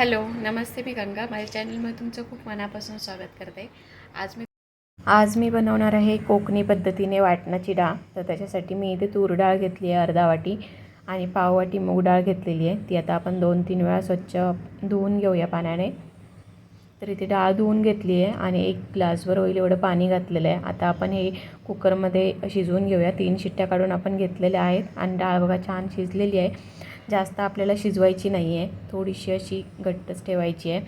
Hello नमस्ते मी गंगा. माझ्या चॅनलमध्ये तुमचं खूप मनापासून स्वागत करते. आज मी आज मी बनवणार आहे कोकणी पद्धतीने वाटणाची डाळ. तर त्याच्यासाठी मी इथे तूर डाळ घेतली आहे अर्धा वाटी आणि पाव वाटी मूग डाळ घेतलेली आहे. ती आता आपण दोन तीन वेळा स्वच्छ धुवून घेऊया पाण्याने. तर इथे डाळ धुवून घेतली आहे आणि एक ग्लासभर होईल एवढं पाणी घातलेलं आहे. आता आपण हे कुकरमध्ये शिजवून घेऊया. तीन शिट्ट्या काढून आपण घेतलेल्या आहेत आणि डाळ बघा छान शिजलेली आहे. जास्त आपल्याला शिजवायची नाही आहे. थोडीशी अशी घट्टच ठेवायची आहे.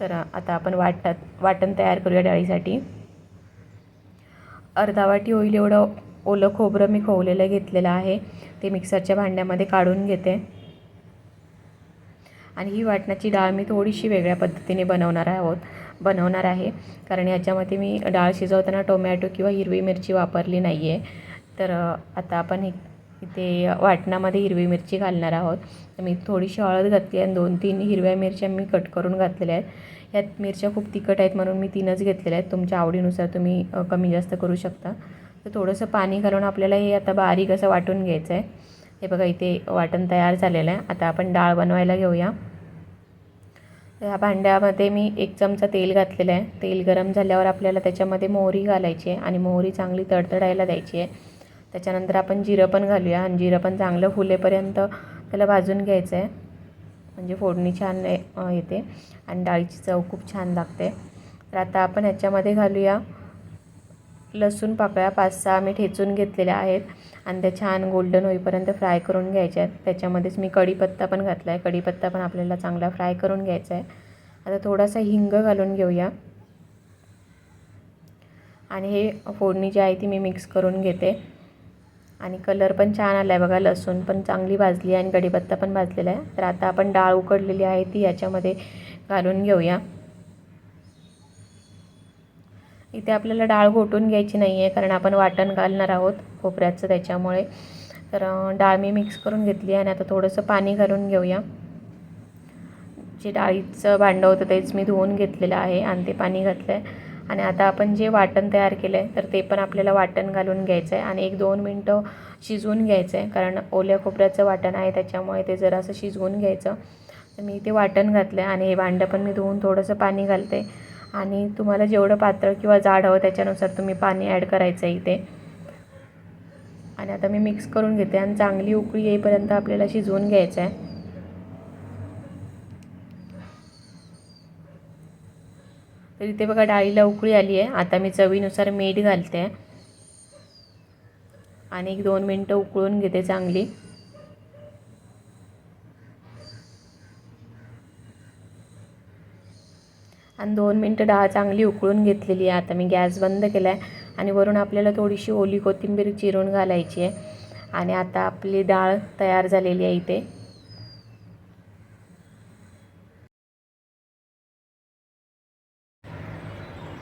तर आता आपण वाटत वाटण तयार करूया डाळीसाठी. अर्धा वाटी होईल एवढं ओलं खोबरं मी खोवलेलं घेतलेलं आहे. ते मिक्सरच्या भांड्यामध्ये काढून घेते. आणि ही वाटणाची डाळ मी थोडीशी वेगळ्या पद्धतीने बनवणार आहोत बनवणार आहे. कारण याच्यामध्ये मी डाळ शिजवताना टोमॅटो किंवा हिरवी मिरची वापरली नाही आहे तर आता आपण इथे वाटणामध्ये हिरवी मिरची घालणार आहोत. तर मी थोडीशी हळद घातली आणि दोन तीन हिरव्या मिरच्या मी कट करून घातलेल्या आहेत. ह्यात मिरच्या खूप तिखट आहेत म्हणून मी तीनच घेतलेल्या आहेत. तुमच्या आवडीनुसार तुम्ही कमी जास्त करू शकता. तर थोडंसं पाणी घालून आपल्याला हे आता बारीक असं वाटून घ्यायचं आहे. हे बघा इथे वाटण तयार झालेलं आहे. आता आपण डाळ बनवायला घेऊया. ह्या भांड्यामध्ये मी एक चमचा तेल घातलेलं आहे. तेल गरम झाल्यावर आपल्याला त्याच्यामध्ये मोहरी घालायची आहे आणि मोहरी चांगली तडतडायला द्यायची आहे. त्याच्यानंतर आपण जिरं पण घालूया. आणि जिरं पण चांगलं फुलेपर्यंत त्याला भाजून घ्यायचं आहे म्हणजे फोडणी छान येते. आणि डाळीची चव खूप छान लागते. तर आता आपण ह्याच्यामध्ये घालूया लसूण पाकळ्या. पाच सहा मी ठेचून घेतलेल्या आहेत. आणि त्या छान गोल्डन होईपर्यंत फ्राय करून घ्यायच्या आहेत. त्याच्यामध्येच मी कढीपत्ता पण घातला आहे कढीपत्ता पण आपल्याला चांगला फ्राय करून घ्यायचा आहे आता थोडासा हिंग घालून घेऊया. आणि हे फोडणी जी आहे ती मी मिक्स करून घेते. आणि कलर पण छान आला आहे बघा लसूण पण चांगली भाजली आहे आणि कढीपत्ता पण भाजलेला आहे. तर आता आपण डाळ उकडलेली आहे ती याच्यामध्ये घालून घेऊया. इथे आपल्याला डाळ घोटून घ्यायची नाही आहे कारण आपण वाटण घालणार आहोत खोबऱ्याचं त्याच्यामुळे. तर डाळ मी मिक्स करून घेतली आणि आता थोडंसं पाणी घालून घेऊया. जे डाळीचं भांडं होतं तेच मी धुवून घेतलेलं आहे आणि ते पाणी घातलं आहे आणि आता आपण जे वाटण तयार केलं आहे तर ते पण आपल्याला वाटण घालून घ्यायचं आहे आणि एक दोन मिनटं शिजवून घ्यायचं आहे कारण ओल्या खोबऱ्याचं वाटण आहे त्याच्यामुळे ते जरासं शिजवून घ्यायचं. तर मी ते वाटण घातलं आहे आणि हे भांडं पण मी धुवून थोडंसं पाणी घालते. आणि तुम्हाला जेवढं पातळ किंवा जाड हवं त्याच्यानुसार तुम्ही पाणी ॲड करायचं आहे इथे. आणि आता मी मिक्स करून घेते आणि चांगली उकळी येईपर्यंत आपल्याला शिजवून घ्यायचं आहे तर इथे बघा डाळीला उकळी आली आहे. आता मी चवीनुसार मीठ घालते. आणि एक दोन मिनटं उकळून घेते चांगली. आणि दोन मिनटं डाळ चांगली उकळून घेतलेली आहे. आता मी गॅस बंद केला आहे आणि वरून आपल्याला थोडीशी ओली कोथिंबीर चिरून घालायची आहे. आणि आता आपली डाळ तयार झालेली आहे इथे.